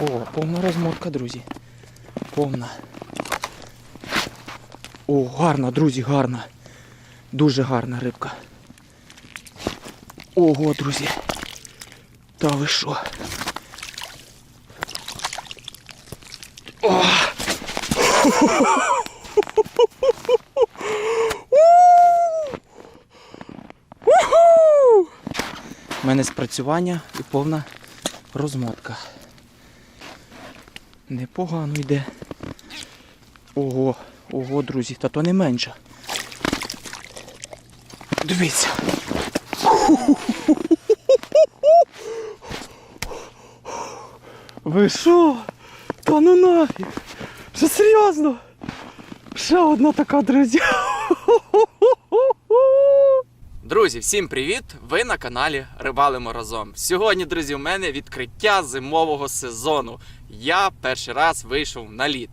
О, повна розмотка, друзі. Повна. О, гарна, друзі, гарна. Дуже гарна рибка. Ого, друзі. Та ви що? У мене спрацювання і повна розмотка. Непогано йде. Ого, ого, друзі, та то не менше. Дивіться. Ви що? Та ну нафіг! Що серйозно? Ще одна така, друзі. Друзі, всім привіт! Ви на каналі Рибалимо разом. Сьогодні, друзі, у мене відкриття зимового сезону. Я перший раз вийшов на лід.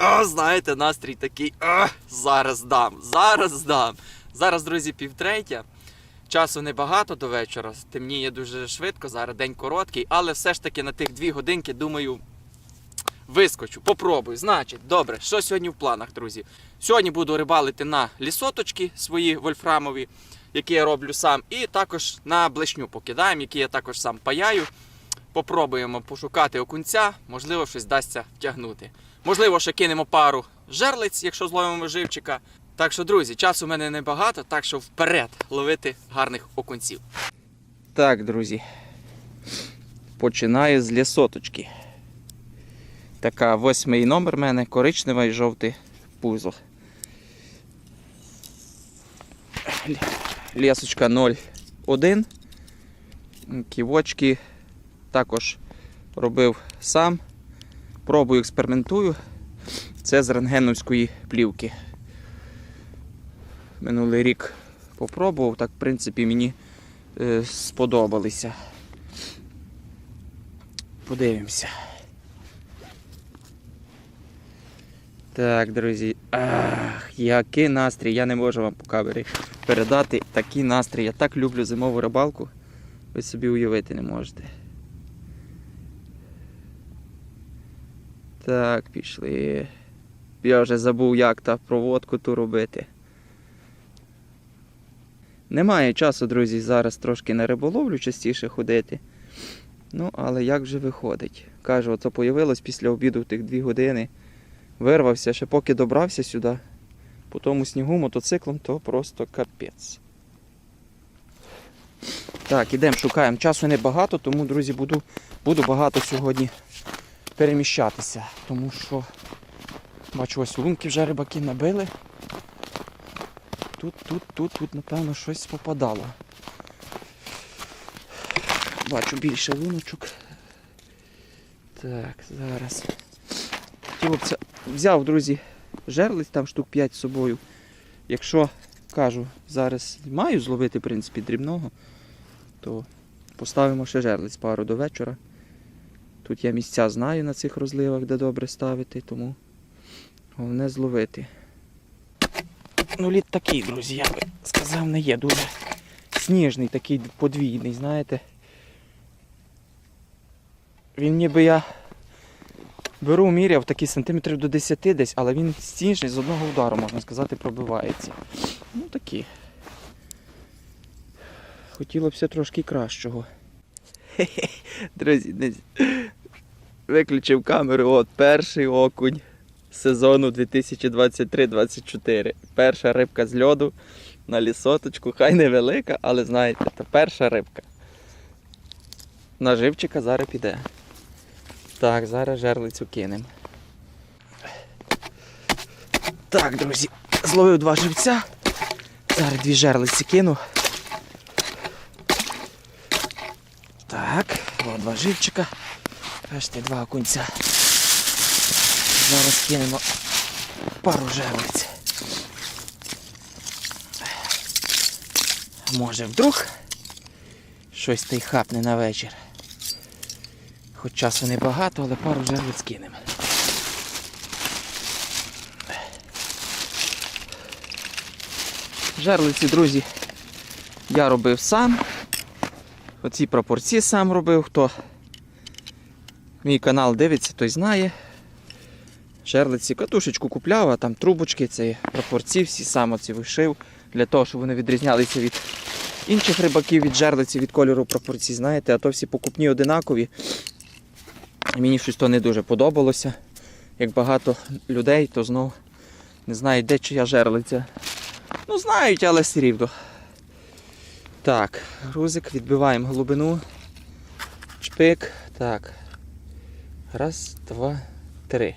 О, знаєте, настрій такий. О, зараз дам, зараз дам. Зараз, друзі, півтретя. Часу небагато до вечора. Темніє дуже швидко, зараз день короткий, але все ж таки на тих дві годинки, думаю, вискочу, попробую. Значить, добре, що сьогодні в планах, друзі? Сьогодні буду рибалити на лісоточки свої вольфрамові, які я роблю сам, і також на блешню покидаємо, які я також сам паяю. Попробуємо пошукати окунця, можливо, щось вдасться втягнути. Можливо, ще кинемо пару жерлиць, якщо зловимо живчика. Так що, друзі, часу в мене небагато, так що вперед ловити гарних окунців. Так, друзі. Починаю з лісоточки. Така восьмий номер в мене, коричневий і жовтий пузол. Лісочка 0,1. Ківочки також робив сам. Пробую, експериментую. Це з рентгеновської плівки. Минулий рік попробував, так, в принципі, мені е, сподобалися. Подивимося. Так, друзі. Ах, який настрій. Я не можу вам по камері передати такий настрій. Я так люблю зимову рибалку. Ви собі уявити не можете. Так, пішли. Я вже забув, як та проводку ту робити. Немає часу, друзі, зараз трошки на риболовлю частіше ходити. Ну, але як же виходить? Кажу, оце появилось після обіду тих дві години. Вирвався, ще поки добрався сюди. По тому снігу мотоциклом, то просто капець. Так, ідемо, шукаємо. Часу небагато, тому, друзі, буду, буду багато сьогодні переміщатися. Тому що бачу, ось лунки вже рибаки набили. Тут, тут, тут, тут, напевно, щось попадало. Бачу більше луночок. Так, зараз. Це... Взяв, друзі, жерлиць, там штук 5 з собою. Якщо, кажу, зараз маю зловити, в принципі, дрібного, то поставимо ще жерлиць пару до вечора. Тут я місця знаю на цих розливах, де добре ставити, тому головне зловити. Ну, лід такий, друзі, я би сказав, не є дуже сніжний, такий подвійний, знаєте. Він ніби я беру, міряв такі сантиметрів до 10 десь, але він сніжний з одного удару, можна сказати, пробивається. Ну такі. Хотілося б трошки кращого. Друзі, не... виключив камеру, от перший окунь сезону 2023-2024. Перша рибка з льоду на лісоточку, хай невелика, але знаєте, це перша рибка. На живчика зараз піде. Так, зараз жерлицю кинемо. Так, друзі, зловив два живця. Зараз дві жерлиці кину. Так, два живчика. Бачите, два окунця. Зараз кинемо пару жерлиць. Може вдруг щось та й хапне на вечір. Хоч часу небагато, але пару жерлиць кинемо. Жерлиці, друзі, я робив сам. Оці пропорції сам робив, хто мій канал дивиться, той знає. Жерлиці катушечку купляв, а там трубочки, це пропорції всі сам оці вишив, для того, щоб вони відрізнялися від інших рибаків, від жерлиці, від кольору пропорцій, знаєте, а то всі покупні одинакові. Мені щось то не дуже подобалося. Як багато людей, то знов не знають, де чия жерлиця. Ну, знають, але все рівно. Так, грузик, відбиваємо глибину. Чпик. Так. Раз, два, три.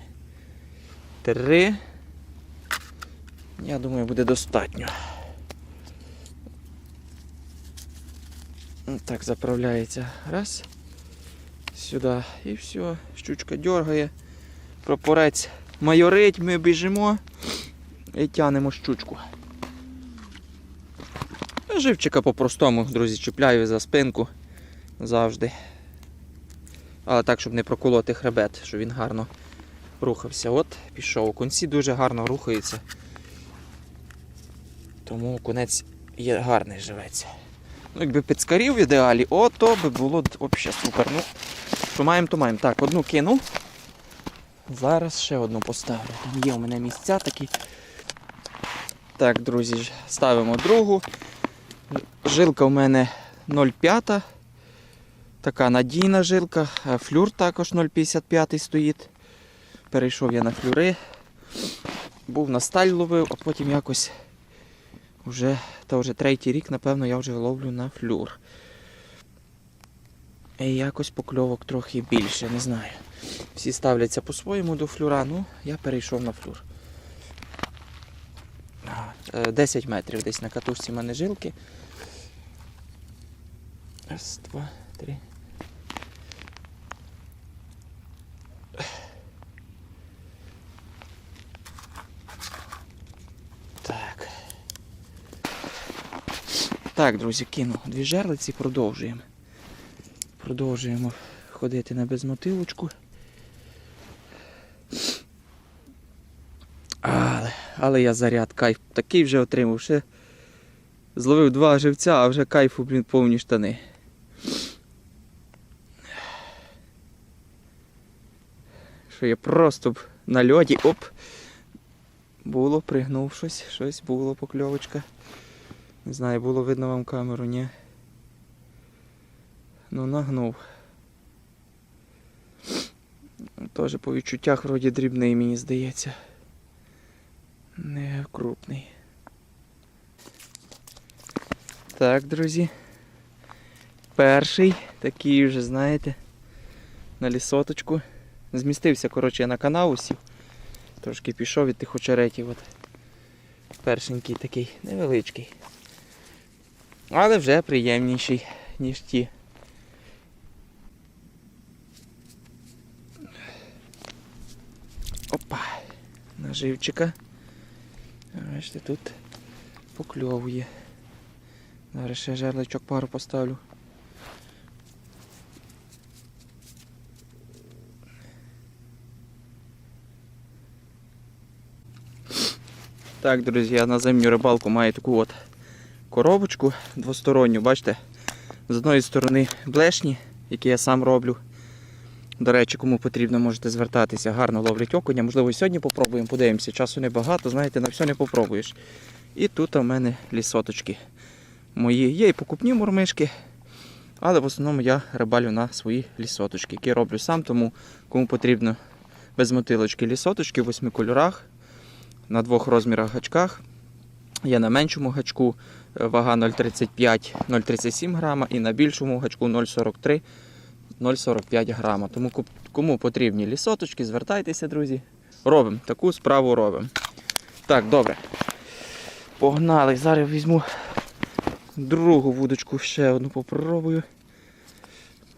Три. Я думаю, буде достатньо. Так, заправляється. Раз. Сюди. І все. Щучка дергає. Прапорець майорить, ми біжимо і тянемо щучку. Живчика по-простому, друзі, чіпляю за спинку завжди. Але так, щоб не проколоти хребет, щоб він гарно рухався. От, пішов. Конці дуже гарно рухається. Тому конець є гарний живеться. Ну, якби підскарів в ідеалі, о, то би було взагалі супер. Ну, що маємо, то маємо. Так, одну кинув. Зараз ще одну поставлю. Там є у мене місця такі. Так, друзі, ставимо другу. Жилка у мене 0,5. Така надійна жилка. Флюр також 0,55 стоїть. Перейшов я на флюри. Був на сталь ловив, а потім якось вже, та вже третій рік, напевно, я вже ловлю на флюр. І якось покльовок трохи більше, не знаю. Всі ставляться по-своєму до флюра, ну я перейшов на флюр. Е, 10 метрів десь на катушці в мене жилки. Раз, два, три. Так. Так, друзі, кину дві жерлиці, продовжуємо. Продовжуємо ходити на безмотилочку. Але, але я заряд, кайф такий вже отримав. Ще зловив два живця, а вже кайфу, блін, повні штани. Що я просто б на льоді, оп. Було, пригнув щось, щось було покльовочка. Не знаю, було видно вам камеру, ні. Ну, нагнув. Теж по відчуттях вроді дрібний, мені здається. Не крупний. Так, друзі. Перший, такий вже, знаєте, на лісоточку. Змістився, коротше, я на канал усів. Трошки пішов від тих очеретів. От. Першенький такий, невеличкий. Але вже приємніший, ніж ті. Опа, наживчика. Бачите, тут покльовує. Зараз ще жерличок пару поставлю. Так, друзі, на зимню рибалку маю таку от коробочку двосторонню, бачите? З одної сторони блешні, які я сам роблю. До речі, кому потрібно, можете звертатися, гарно ловлять окуня. Можливо, і сьогодні попробуємо, подивимося. Часу небагато, знаєте, на все не попробуєш. І тут у мене лісоточки мої. Є і покупні мурмишки, але в основному я рибалю на свої лісоточки, які роблю сам, тому кому потрібно без мотилочки лісоточки в восьми кольорах, на двох розмірах гачках. Є на меншому гачку вага 0,35-0,37 грама і на більшому гачку 0,43 0,45 грама. Тому кому потрібні лісоточки, звертайтеся, друзі. Робимо, таку справу робимо. Так, добре. Погнали. Зараз візьму другу вудочку, ще одну попробую.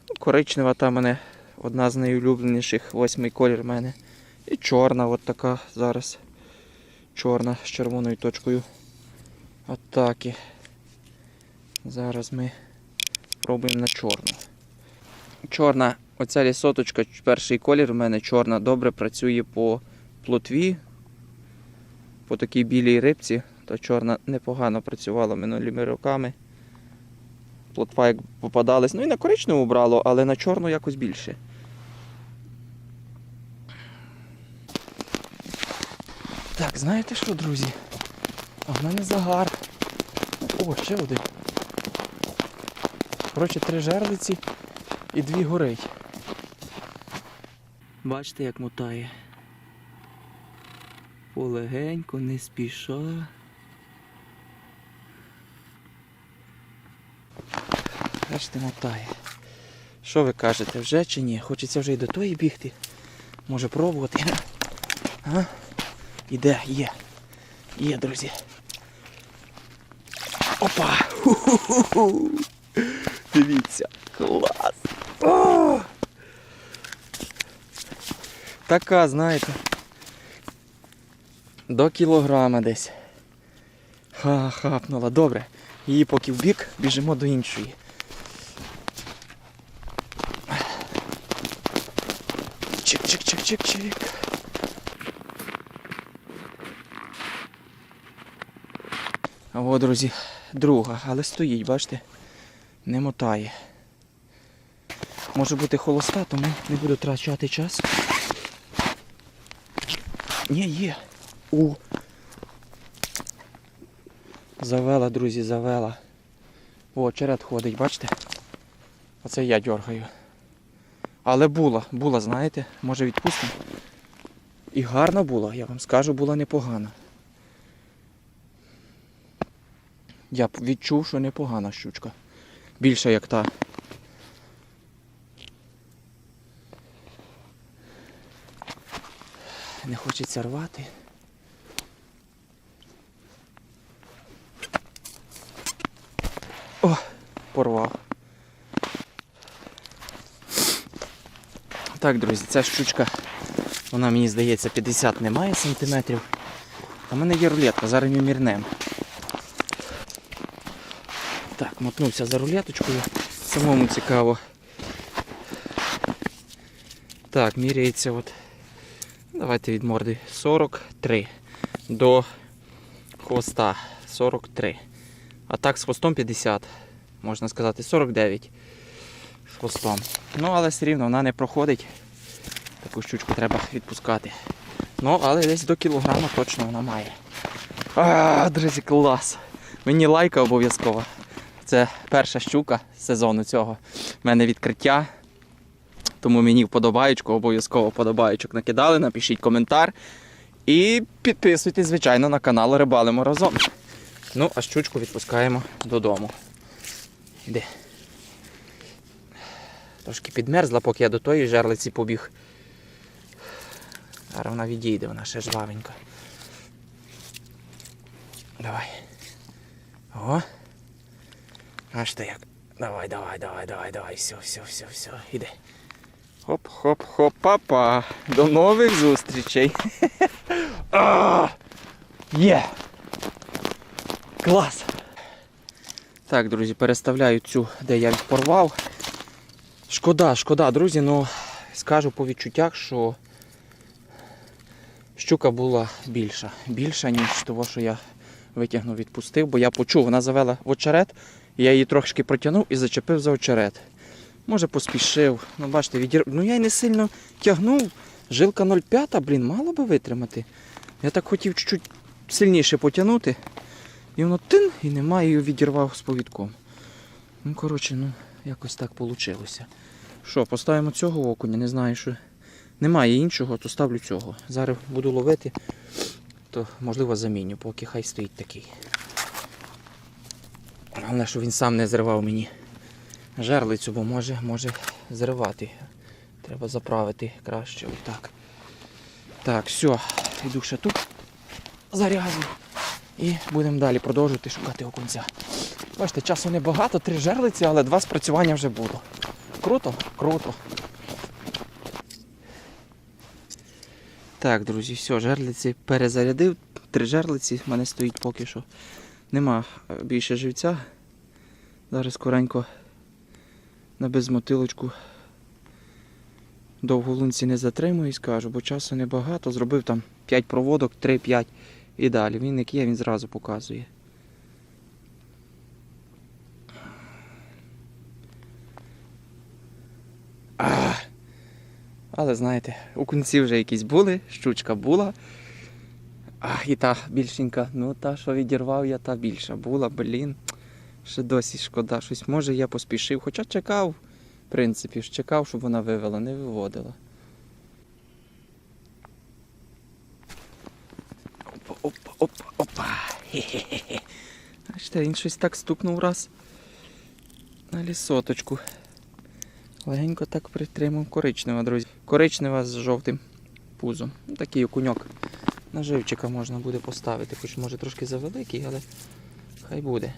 Ну, Коричнева та мене одна з найулюбленіших, восьмий колір в мене. І чорна от така зараз. Чорна з червоною точкою атаки. Зараз ми пробуємо на чорну. Чорна, оця лісоточка, перший колір у мене чорна, добре працює по плотві, по такій білій рибці, Та чорна непогано працювала минулими роками. Плотва як попадалась. Ну і на коричневу брало, але на чорну якось більше. Так, знаєте що, друзі? А в мене загар. О, ще один. Коротше, три жерлиці і дві горить. Бачите, як мотає. Полегенько, не спіша. Бачите, мотає. Що ви кажете, вже чи ні? Хочеться вже і до тої бігти. Може пробувати. А? Іде, є. Є, друзі. Опа! Ху-ху-ху-ху! Дивіться, клас! О! Така, знаєте. До кілограма десь. Ха, хапнула. Добре. Її поки в бік, біжимо до іншої. Чик-чик-чик-чик-чик. А от, друзі, друга, але стоїть, бачите, не мотає. Може бути холоста, тому не буду втрачати час. Ні, є. О. Завела, друзі, завела. О, черед ходить, бачите? Оце я дергаю. Але була, була, знаєте, може відпустимо. І гарна була, я вам скажу, була непогана. Я відчув, що непогана щучка. Більша як та. Не хочеться рвати. О, порвав. Так, друзі, ця щучка, вона мені здається 50 немає сантиметрів. А в мене є рулетка, зараз ми мірнемо. Так, мотнувся за рулеточкою. Самому цікаво. Так, міряється от. Давайте від морди 43 до хвоста 43. А так з хвостом 50, можна сказати, 49 з хвостом. Ну, але все рівно вона не проходить. Таку щучку треба відпускати. Ну, але десь до кілограма точно вона має. А, друзі, клас! Мені лайка обов'язково. Це перша щука сезону цього. У мене відкриття. Тому мені вподобаєчку, обов'язково вподобаєчок накидали, напишіть коментар. І підписуйтесь, звичайно, на канал Рибалимо разом. Ну, а щучку відпускаємо додому. Іди. Трошки підмерзла, поки я до тої жерлиці побіг. Зараз вона відійде, вона ще жвавенька. Давай. О. Аж ти як. Давай, давай, давай, давай, давай. Все, все, все, все. Іди. Хоп-хоп-хоп, папа. До нових зустрічей. Є! Клас! Так, друзі, переставляю цю, де я порвав. Шкода, шкода, друзі, ну скажу по відчуттях, що щука була більша. Більша, ніж того, що я витягнув, відпустив, бо я почув, вона завела в очерет, я її трошки протягнув і зачепив за очерет. Може поспішив. Ну, бачите, відір... Ну я й не сильно тягнув. Жилка 0,5, блін, мало би витримати. Я так хотів чуть-чуть сильніше потягнути. І воно тин і немає, її відірвав з повідком. Ну, коротше, ну, якось так вийшло. Що, поставимо цього окуня, не знаю, що. Немає іншого, то ставлю цього. Зараз буду ловити, то можливо заміню, поки хай стоїть такий. Головне, щоб він сам не зривав мені жерлицю, бо може, може зривати. Треба заправити краще отак. Так, все, йду ще тут зарязую. І будемо далі продовжувати шукати окунця. Бачите, часу небагато, три жерлиці, але два спрацювання вже було. Круто? Круто. Так, друзі, все, жерлиці перезарядив. Три жерлиці в мене стоїть поки що. Нема е, більше живця. Зараз скоренько на безмотилочку довго в лунці не затримуюсь, кажу, бо часу небагато. Зробив там 5 проводок, 3-5 і далі. Він як є, він зразу показує. А, але знаєте, у кінці вже якісь були, щучка була. А, і та більшенька. Ну та, що відірвав я, та більша була, блін. Ще досі шкода. Щось може я поспішив. Хоча чекав, в принципі, ж чекав, щоб вона вивела, не виводила. Опа, опа, опа, опа. Хе-хе-хе. Бачите, він щось так стукнув раз на лісоточку. Легенько так притримав коричнева, друзі. Коричнева з жовтим пузом. Такий окуньок. На живчика можна буде поставити, хоч може трошки завеликий, але хай буде.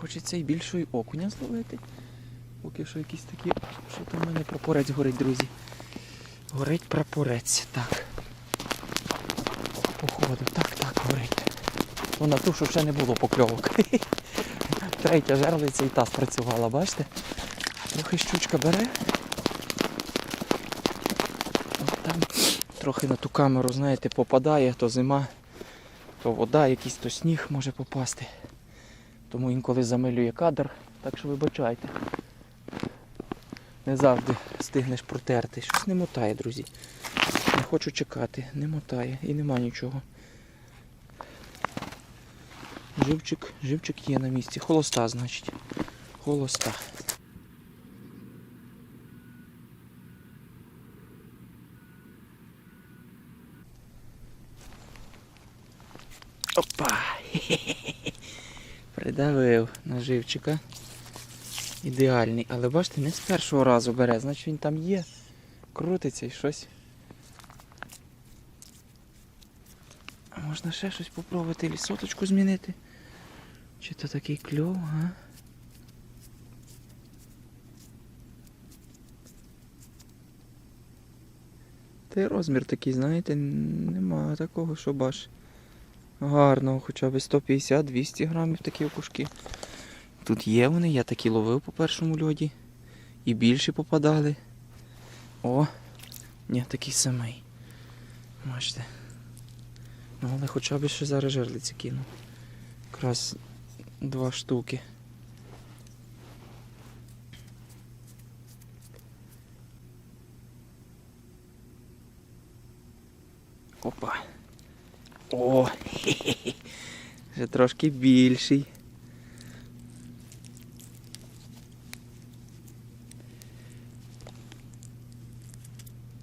Хочеться і більшої окуня зловити. Поки що якісь такі. Що там в мене прапорець горить, друзі? Горить прапорець. Так. Походу, так, так, горить. Ну на ту, що ще не було покльовок. Третя жерлиця і та спрацювала, бачите? Трохи щучка бере. От там трохи на ту камеру, знаєте, попадає, то зима, то вода, якийсь то сніг може попасти. Тому інколи замилює кадр, так що вибачайте. Не завжди встигнеш протерти. Щось не мотає, друзі. Не хочу чекати, не мотає і нема нічого. Живчик, живчик є на місці. Холоста, значить. Холоста. Опа! Хе-хе-хе. Придавив на живчика. Ідеальний. Але бачите, не з першого разу бере, значить він там є. Крутиться і щось. Можна ще щось попробувати лісоточку змінити? Чи то такий кльов, а? Та й розмір такий, знаєте, нема такого, щоб аж гарного, хоча б 150-200 грамів такі окушки. Тут є вони, я такі ловив по першому льоді. І більші попадали. О! Ні, такий самий. Бачите. Ну, але хоча б ще зараз жерлиці кину. Якраз два штуки. Опа. О! Вже трошки більший.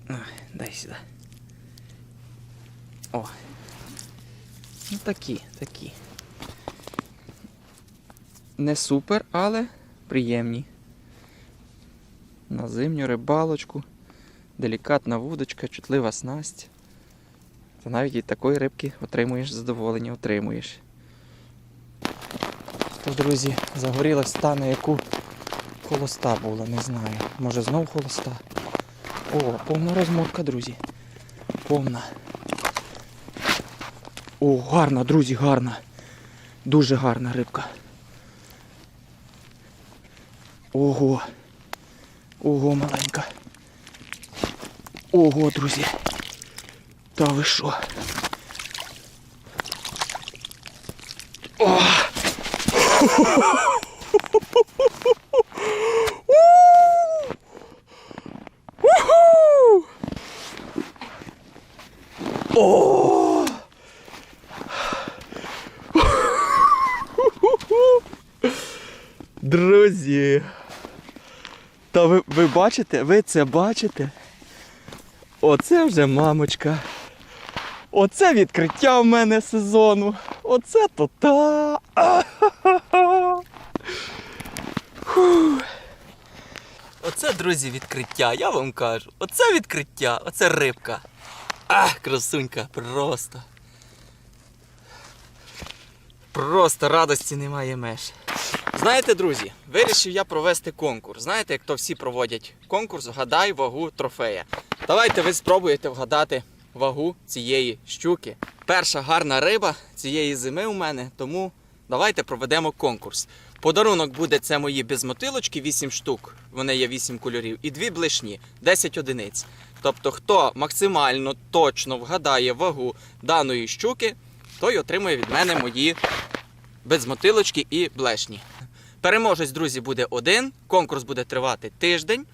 Ой, дай сюди. О. Ну такі, такі. Не супер, але приємні. На зимню рибалочку. Делікатна вудочка, чутлива снасть. Та навіть від такої рибки отримуєш задоволення, отримуєш. То, друзі, загорілась та, на яку холоста була, не знаю. Може знов холоста. О, повна розмотка, друзі. Повна. О, гарна, друзі, гарна. Дуже гарна рибка. Ого. Ого, маленька. Ого, друзі. Та ви що? О! Друзі. Та ви, ви бачите? Ви це бачите? Оце вже мамочка. Оце відкриття в мене сезону. Оце то та. Оце, друзі, відкриття, я вам кажу. Оце відкриття, оце рибка. Ах, красунька, просто. Просто радості немає меж. Знаєте, друзі, вирішив я провести конкурс. Знаєте, як то всі проводять конкурс Вгадай вагу трофея. Давайте ви спробуєте вгадати вагу цієї щуки. Перша гарна риба цієї зими у мене, тому давайте проведемо конкурс. Подарунок буде це мої безмотилочки, 8 штук. Вони є 8 кольорів, і дві блишні, 10 одиниць. Тобто, хто максимально точно вгадає вагу даної щуки, той отримує від мене мої безмотилочки і блешні. Переможець, друзі, буде один. Конкурс буде тривати тиждень.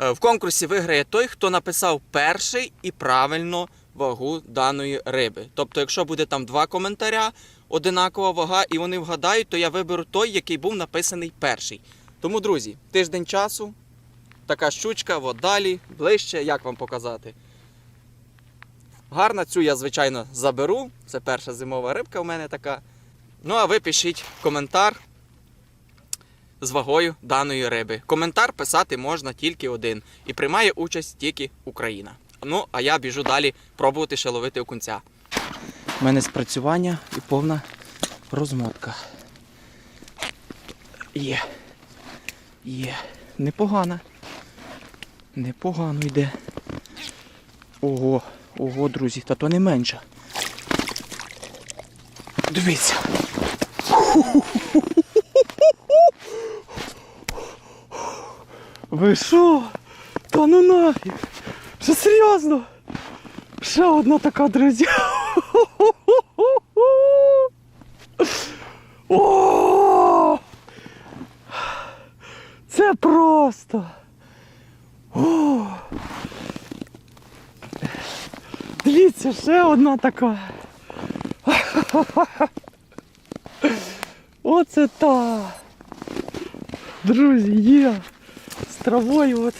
Е, В конкурсі виграє той, хто написав перший і правильно вагу даної риби. Тобто, якщо буде там два коментаря, одинакова вага, і вони вгадають, то я виберу той, який був написаний перший. Тому, друзі, тиждень часу, така щучка, от далі, ближче, як вам показати. Гарна цю я, звичайно, заберу. Це перша зимова рибка у мене така. Ну, а ви пишіть коментар з вагою даної риби. Коментар писати можна тільки один. І приймає участь тільки Україна. Ну, а я біжу далі пробувати ще ловити окунця. У мене спрацювання і повна розмотка. Є. Є. Непогано. Непогано йде. Ого, ого, друзі, та то не менше. Дивіться. Ви що? Та ну нафіг. Що серйозно? Ще одна така, друзі. О! Це просто. О! Дивіться, ще одна така. Оце та. Друзі, є. З травою от.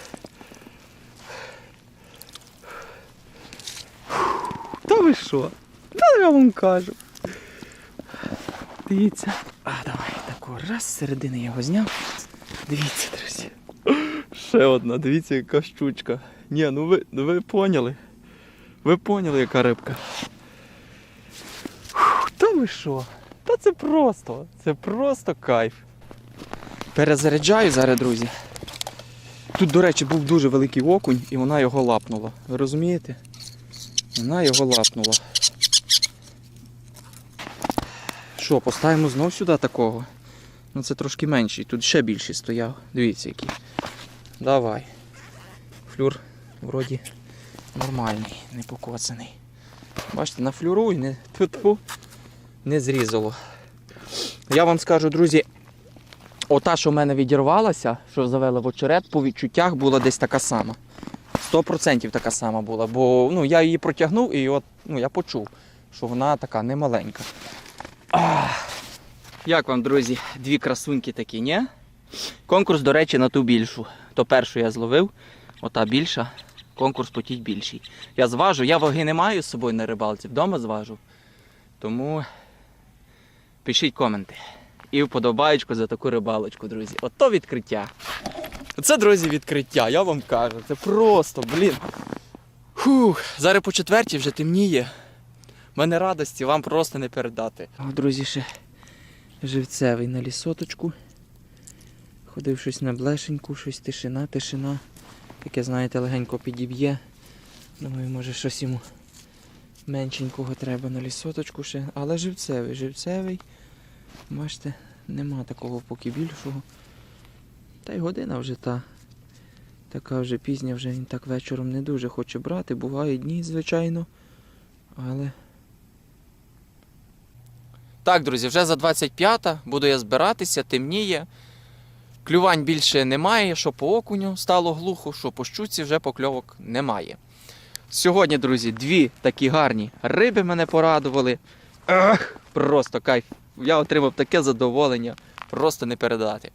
Ви що? Та я вам кажу. Дивіться. А, давай таку раз з середини його зняв. Дивіться, друзі. Ще одна, дивіться, яка щучка. Ні, ну ви, ну ви поняли. Ви поняли, яка рибка. Фух, Та ви що? Та це просто. Це просто кайф. Перезаряджаю зараз, друзі. Тут, до речі, був дуже великий окунь і вона його лапнула. Ви розумієте? Вона його лапнула. Що, поставимо знов сюди такого? Ну це трошки менший, тут ще більший стояв. Дивіться який. Давай. Флюр вроді нормальний, не покоцаний. Бачите, на флюру і не, не зрізало. Я вам скажу, друзі, ота, що в мене відірвалася, що завела в очерет, по відчуттях була десь така сама. 100% така сама була, бо ну, я її протягнув і от, ну, я почув, що вона така немаленька. Як вам, друзі, дві красуньки такі, ні? Конкурс, до речі, на ту більшу. То першу я зловив, ота більша, конкурс по тій більшій. Я зважу, я ваги не маю з собою на рибалці, вдома зважу. Тому пишіть коменти. І вподобаєчку за таку рибалочку, друзі. Ото відкриття. Це, друзі, відкриття, я вам кажу. Це просто, блін. Фух, зараз по четвертій вже темніє. Мене радості вам просто не передати. О, друзі, ще живцевий на лісоточку. Ходив щось на блешеньку, щось тишина, тишина. Таке, знаєте, легенько підіб'є. Думаю, може щось йому меншенького треба на лісоточку ще. Але живцевий, живцевий. Бачите, нема такого поки більшого. Та й година вже та. Така вже пізня, вже він так вечором не дуже хоче брати. Бувають дні, звичайно. Але. Так, друзі, вже за 25-та буду я збиратися, темніє. Клювань більше немає, що по окуню стало глухо, що по щуці вже покльовок немає. Сьогодні, друзі, дві такі гарні риби мене порадували. Ах, просто кайф. Я отримав таке задоволення, просто не передати.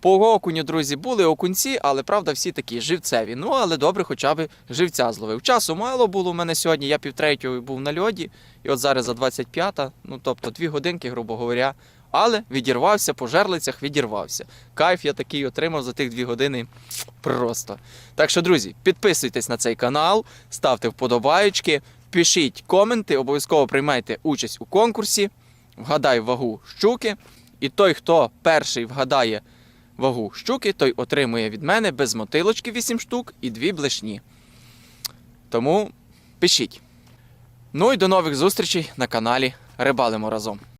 По окуню, друзі, були окунці, але правда всі такі живцеві. Ну, але добре, хоча б живця зловив. Часу мало було у мене сьогодні, я півтретього був на льоді, і от зараз за 25-та, ну тобто дві годинки, грубо говоря. Але відірвався, по жерлицях відірвався. Кайф я такий отримав за тих дві години. Просто. Так що, друзі, підписуйтесь на цей канал, ставте вподобаєчки, пишіть коменти, обов'язково приймайте участь у конкурсі. Вгадай вагу щуки. І той, хто перший вгадає вагу щуки, той отримує від мене без мотилочки 8 штук і 2 блешні. Тому пишіть. Ну і до нових зустрічей на каналі Рибалимо разом.